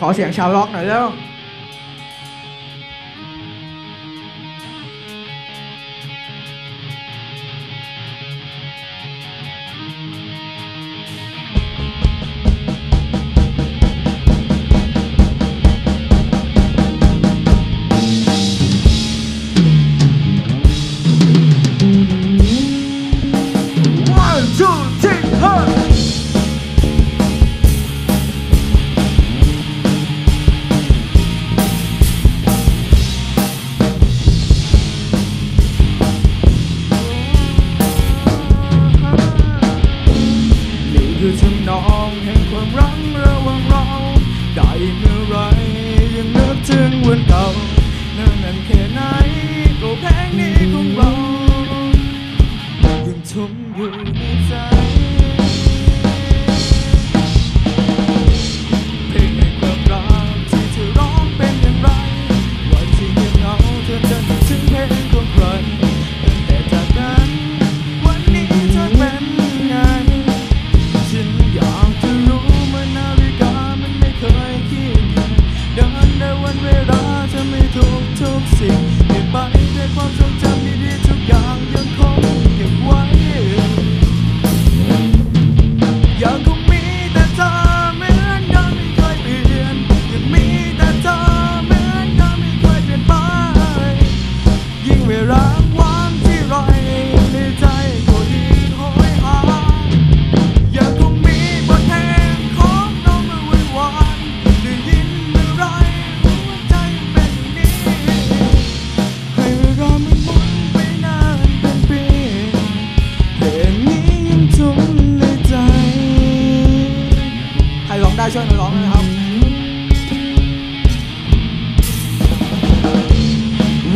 ขอเสียงชาวล็อกหน่อยแล้ว องเห็นความรังระหว่างเราได้เมื่อไรยังนึกถึงวันเก่าเนิ่นนานแค่ไหนก็แพลงนี้ของเรายังทุ่มอยู่ where I'm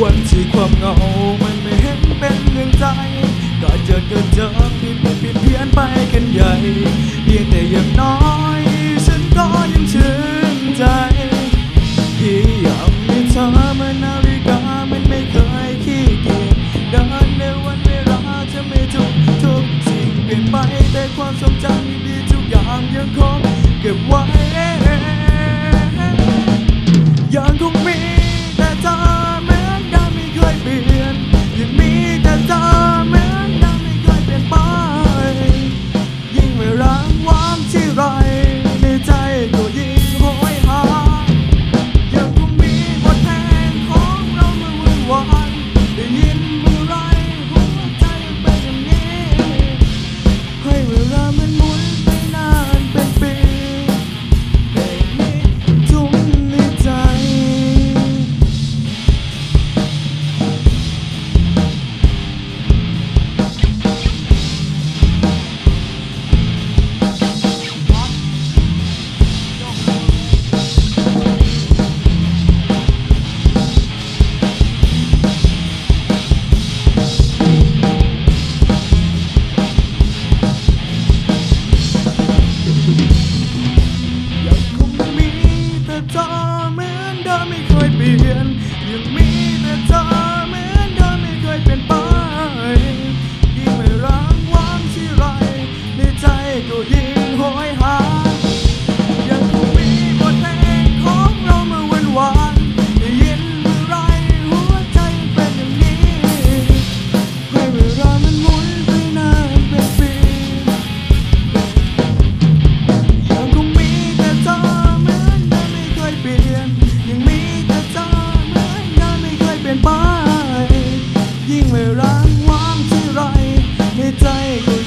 วันที่ความเงา มันไม่เห็นเป็นเรื่องใจก็เจอเกินเจอที่เพี้ยนเพี้ยนไปกันใหญ่ เพียงแต่อย่างน้อย ฉันก็ยังชื่นใจที่ยังมีเธอมานนาฬิกามันไม่เคยขี้เกียจเดินในวันเวลาจะไม่ทุกทุกสิ่งเปลี่ยนไปแต่ความทรงจำดีทุกอย่างยังคงเก็บไว้ 一天 ยิ่งไม่รัลหวัางที่ไรในใจก็